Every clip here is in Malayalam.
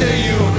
വേല ചെയ്യൂ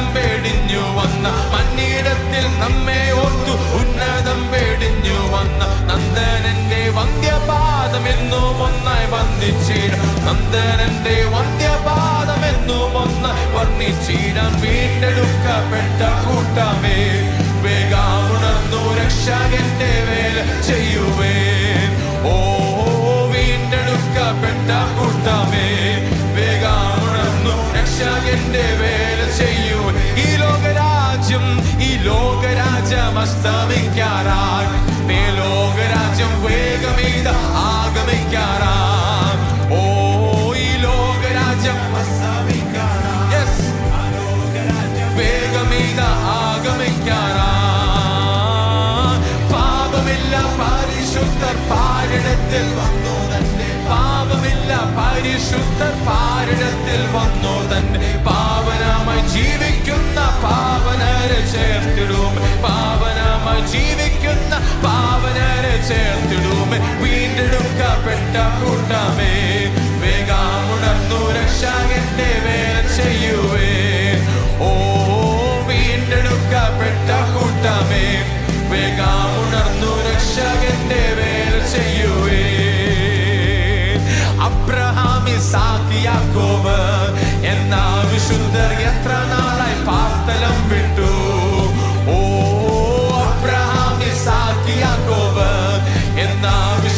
ഉന്നതം പേടിഞ്ഞു വന്ന മണ്ണിടത്തിൽ നമ്മെ ഓർത്തു. ഉന്നതം പേടിഞ്ഞു വന്ന നന്ദനന്റെ വന്ധ്യപാദം എന്നും ഒന്നായി വന്ദിച്ചിടം നന്ദനന്റെ വന്ധ്യപാദം എന്നും ഒന്നായി വർണിച്ചിടം വീണ്ടെടുക്കപ്പെട്ട കൂട്ടമേ വേഗമുണർന്നു രക്ഷകന്റെ വേല ചെയ്യുവേ. ലോകരാജ്യം അസ്തമിക്കാറായി മേലോകരാജ്യം വേഗമീത ആഗമിക്കാറാം. ഓ ഈ ലോകരാജ്യം. വേഗമീത ആഗമിക്കാറാം. പാപമില്ല പരിശുദ്ധർ പാരണത്തിൽ വന്നു തന്നെ. പാപമില്ല പരിശുദ്ധർ പാരണത്തിൽ വന്നു തന്നെ. ജീവിക്കുന്ന പാവനരെ ചേർത്തിടുമേ. വീണ്ടെടുക്കപ്പെട്ട കൂട്ടമേ വേഗാമുണർന്നു രക്ഷകന്റെ വേല ചെയ്യുവേ. ഓ വീണ്ടെടുക്കപ്പെട്ട കൂട്ടമേ വേഗാമുണർന്നു രക്ഷകന്റെ വേല ചെയ്യുവേ. അബ്രഹാം സാക്കിയാക്കോവ് എന്ന വിശുദ്ധർ എത്ര നാളായി പാർത്തലം വിട്ടു?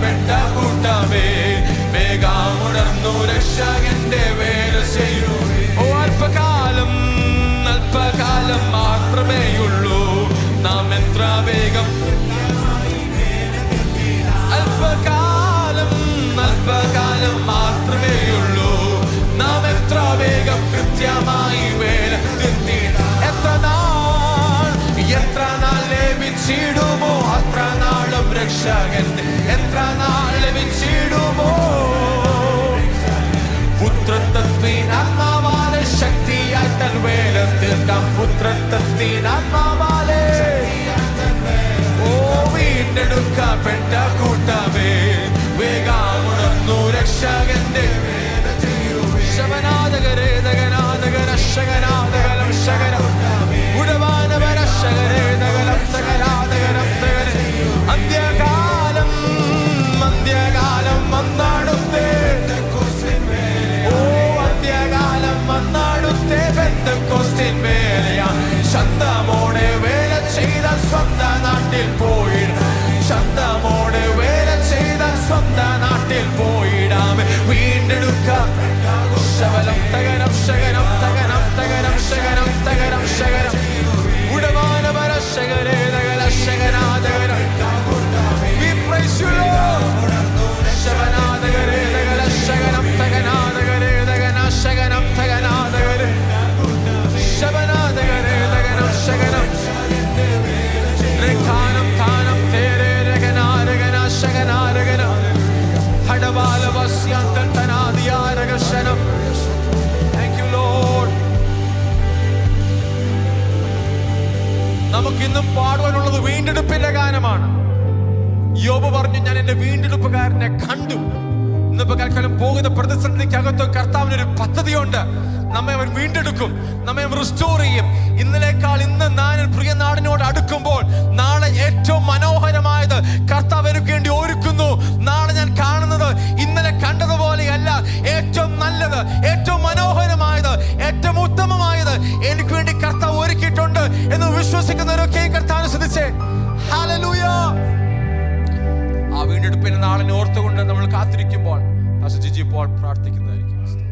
വീണ്ടെടുക്കപ്പെട്ട കൂട്ടമേ. വേഗമുണർന്നു രക്ഷകന്റെ വേല ചെയ്യുവേ ഓ അല്പകാലം അല്പകാലം മാത്രമേയുള്ളൂ. നാം എത്ര വേഗം അല്പകാലം അല്പകാലം മാത്രമേയുള്ളൂ. നാം എത്ര വേഗം കൃത്യമായി വേല എത്ര നാൾ എത്ര നാൾ നാളും രക്ഷകൻ എത്ര നാൾ ലഭിച്ചിടുമോ പുത്രത്വത്തിനാത്മാവാലെ ശക്തിയായി തൻ വേല തീർക്കാം. പുത്രത്വത്തിനാത്മാവാലെ ഓ വീണ്ടെടുക്കപ്പെട്ട കൂട്ടമേ. വേഗാമുണർന്നു രക്ഷകന്റെ ശവനാദകരേ നമുക്കിന്നും പാടുവാനുള്ളത് വീണ്ടെടുപ്പിന്റെ ഗാനമാണ്. യോബ് പറഞ്ഞു ഞാൻ എന്റെ വീണ്ടെടുപ്പുകാരനെ കണ്ടു. ഇന്നിപ്പോ കൽക്കാലം പോകുന്ന പ്രതിസന്ധിക്കകത്തും കർത്താവിന് ഒരു പദ്ധതിയുണ്ട്. നമ്മെ അവൻ വീണ്ടെടുക്കും നമ്മെ റിസ്റ്റോർ ചെയ്യും. ഇന്നലേക്കാൾ ഇന്ന് ഞാൻ പ്രിയ പാസ്റ്റർ ജിജി പോൾ പ്രാർത്ഥിക്കുന്നതായിരിക്കും.